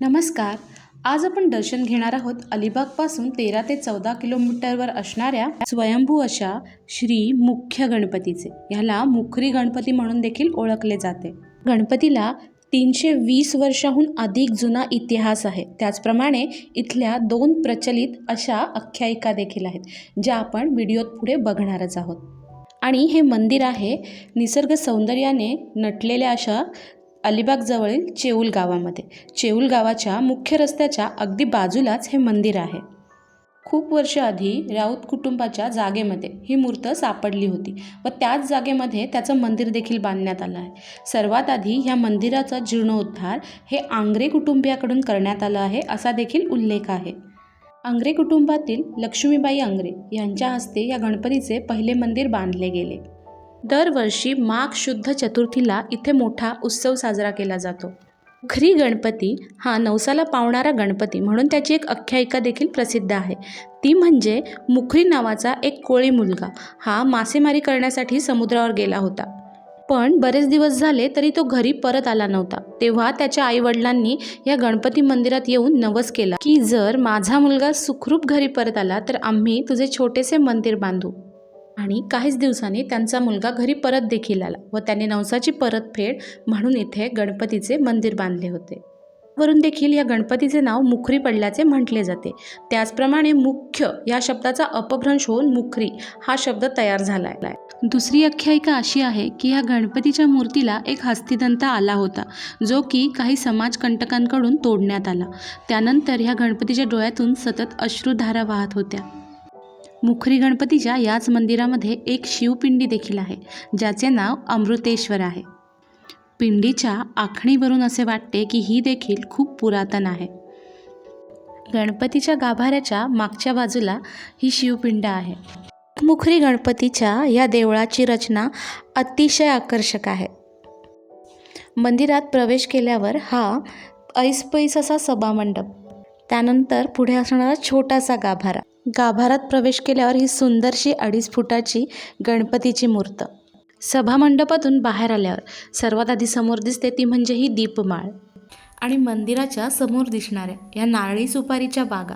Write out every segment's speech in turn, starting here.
नमस्कार. आज आपण दर्शन घेणार आहोत अलिबागपासून तेरा ते चौदा किलोमीटरवर असणाऱ्या स्वयंभू अशा श्री मुख्य गणपतीचे. ह्याला मुखरी गणपती म्हणून देखील ओळखले जाते. गणपतीला तीनशे वीस वर्षाहून अधिक जुना इतिहास आहे. त्याचप्रमाणे इथल्या दोन प्रचलित अशा आख्यायिका देखील आहेत ज्या आपण व्हिडिओत पुढे बघणारच आहोत. आणि हे मंदिर आहे निसर्ग सौंदर्याने नटलेल्या अशा अलिबागजवळील चेऊल गावामध्ये. चेऊल गावाच्या मुख्य रस्त्याच्या अगदी बाजूलाच हे मंदिर आहे. खूप वर्ष आधी राऊत कुटुंबाच्या जागेमध्ये ही मूर्त सापडली होती व त्याच जागेमध्ये त्याचं मंदिर देखील बांधण्यात आलं आहे. सर्वात आधी ह्या मंदिराचा जीर्णोद्धार हे आंग्रे कुटुंबियाकडून करण्यात आलं आहे असा देखील उल्लेख आहे. आंग्रे कुटुंबातील लक्ष्मीबाई आंग्रे यांच्या हस्ते या गणपतीचे पहिले मंदिर बांधले गेले. दरवर्षी माघ शुद्ध चतुर्थीला इथे मोठा उत्सव साजरा केला जातो. मुखरी गणपती हा नवसाला पावणारा गणपती म्हणून त्याची एक आख्यायिका देखील प्रसिद्ध आहे. ती म्हणजे मुखरी नावाचा एक कोळी मुलगा. हा मासेमारी करण्यासाठी समुद्रावर गेला होता. पण बरेच दिवस झाले तरी तो घरी परत आला नव्हता. तेव्हा त्याच्या आईवडिलांनी या गणपती मंदिरात येऊन नवस केला की जर माझा मुलगा सुखरूप घरी परत आला तर आम्ही तुझे छोटेसे मंदिर बांधू. आणि काहीच दिवसांनी त्यांचा मुलगा घरी परत देखील आला व त्याने नवसाची परतफेड म्हणून इथे गणपतीचे मंदिर बांधले होते. वरून देखील या गणपतीचे नाव मुखरी पडल्याचे म्हटले जाते. त्याचप्रमाणे मुख्य या शब्दाचा अपभ्रंश होऊन मुखरी हा शब्द तयार झाला आहे. दुसरी आख्यायिका अशी आहे की या गणपतीच्या मूर्तीला एक हस्तिदंत आला होता जो की काही समाजकंटकांकडून तोडण्यात आला. त्यानंतर ह्या गणपतीच्या डोळ्यातून सतत अश्रुधारा वाहत होत्या. मुखरी गणपतीच्या याच मंदिरामध्ये एक शिवपिंडी देखील आहे ज्याचे नाव अमृतेश्वर आहे. पिंडीच्या आखणीवरून असे वाटते की ही देखील खूप पुरातन आहे. गणपतीच्या गाभाऱ्याच्या मागच्या बाजूला ही शिवपिंड आहे. मुखरी गणपतीच्या या देवळाची रचना अतिशय आकर्षक आहे. मंदिरात प्रवेश केल्यावर हा ऐसपैस असा सभामंडप त्यानंतर पुढे असणारा छोटासा गाभारा. गाभारात प्रवेश केल्यावर ही सुंदरशी अडीच फुटाची गणपतीची मूर्त. सभामंडपातून बाहेर आल्यावर सर्वात आधी समोर दिसते ती म्हणजे ही दीपमाळ. आणि मंदिराच्या समोर दिसणाऱ्या या नारळी सुपारीच्या बागा.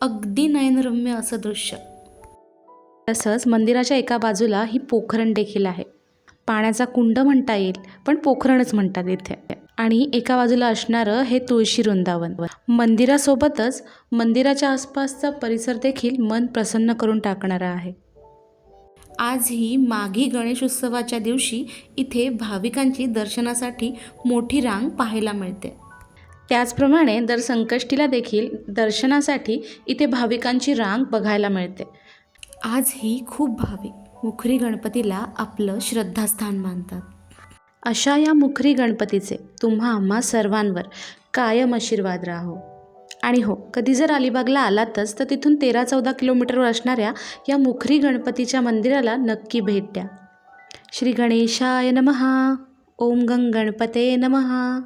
अगदी नयनरम्य असं दृश्य. तसंच मंदिराच्या एका बाजूला ही पोखरण देखील आहे. पाण्याचा कुंड म्हणता येईल पण पोखरणच म्हणतात इथे. आणि एका बाजूला असणारं हे तुळशी वृंदावन. मंदिरासोबतच मंदिराच्या आसपासचा परिसर देखील मन प्रसन्न करून टाकणारा आहे. आजही माघी गणेश उत्सवाच्या दिवशी इथे भाविकांची दर्शनासाठी मोठी रांग पाहायला मिळते. त्याचप्रमाणे दर संकष्टीला देखील दर्शनासाठी इथे भाविकांची रांग बघायला मिळते. आजही खूप भाविक मुखरी गणपतीला आपलं श्रद्धास्थान मानतात. अशा या मुखरी गणपतीचे तुम्हा आम्हा सर्वांवर कायम आशीर्वाद राहो. आणि हो कधी जर अलिबागला आलातच तर तिथून तेरा चौदा किलोमीटरवर असणाऱ्या या मुखरी गणपतीच्या मंदिराला नक्की भेट द्या. श्री गणेशाय नमहा. ओम गंग गणपते नमहा.